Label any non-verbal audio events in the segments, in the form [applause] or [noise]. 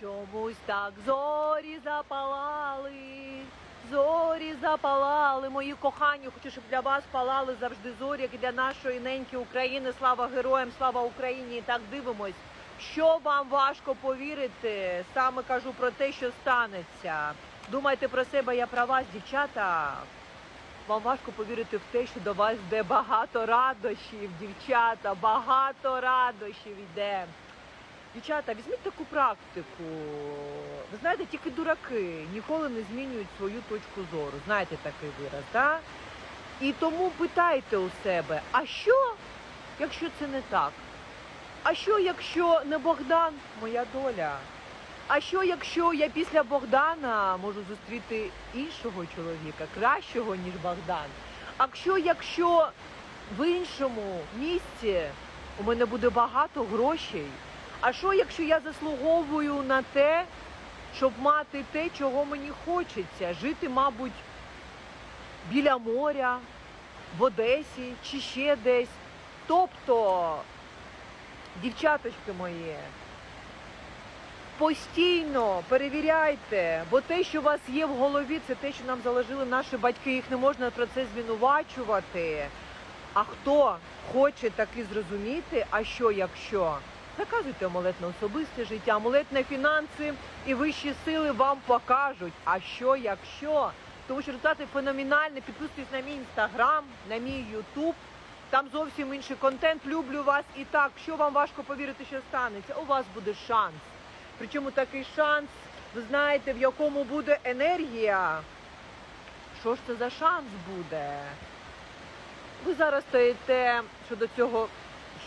Чомусь так зорі запалали, зорі запалали, мої кохані. Хочу, щоб для вас палали завжди зорі, як для нашої неньки України. Слава героям, слава Україні! І так дивимось. Що вам важко повірити? Саме кажу про те, що станеться. Думайте про себе, я про вас, дівчата. Вам важко повірити в те, що до вас йде багато радощів, дівчата, багато радощів йде. Дівчата, візьміть таку практику. Ви знаєте, тільки дураки ніколи не змінюють свою точку зору. Знаєте такий вираз, так? І тому питайте у себе, а що, якщо це не так? А що, якщо не Богдан, моя доля? А що, якщо я після Богдана можу зустріти іншого чоловіка, кращого, ніж Богдан? А що, якщо в іншому місці у мене буде багато грошей? А що, якщо я заслуговую на те, щоб мати те, чого мені хочеться? Жити, мабуть, біля моря, в Одесі чи ще десь. Тобто, дівчаточки мої, постійно перевіряйте, бо те, що у вас є в голові, це те, що нам заложили наші батьки. Їх не можна про це звинувачувати. А хто хоче таки зрозуміти, а що якщо? Заказуйте амулет на особисте життя, амулет на фінанси і вищі сили вам покажуть. А що якщо? Тому що результати феноменальні. Підписуйтесь на мій інстаграм, на мій ютуб. Там зовсім інший контент. Люблю вас. І так, що вам важко повірити, що станеться? У вас буде шанс. Причому такий шанс, ви знаєте, в якому буде енергія. Що ж це за шанс буде? Ви зараз стоїте щодо цього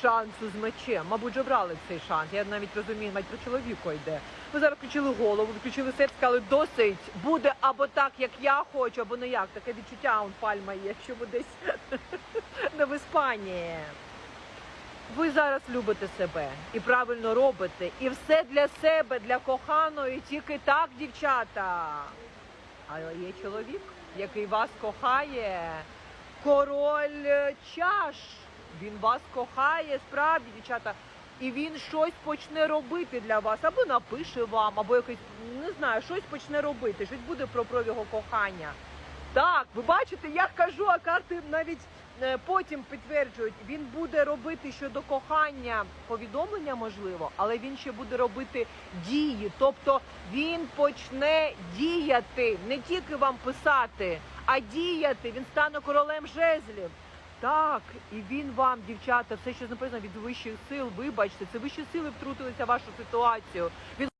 шансу з мечем. Мабуть, вже брали цей шанс. Я навіть розумію, навіть про чоловіка йде. Ви зараз включили голову, включили серце, сказали, досить буде або так, як я хочу, або не як. Таке відчуття он пальма є, що ви десь [laughs] не в Іспанії. Ви зараз любите себе і правильно робите. І все для себе, для коханої, тільки так, дівчата. Але є чоловік, який вас кохає. Король е, чаш. Він вас кохає, справді, дівчата. І він щось почне робити для вас, або напише вам, або якось, не знаю, щось почне робити, щось буде про, про його кохання. Так, ви бачите, я кажу, а карти навіть е, потім підтверджують, він буде робити щодо кохання повідомлення, можливо, але він ще буде робити дії. Тобто він почне діяти, не тільки вам писати, а діяти. Він стане королем жезлів. Так, і він вам, дівчата, все, що написано від вищих сил, вибачте, це вищі сили втрутилися в вашу ситуацію. Він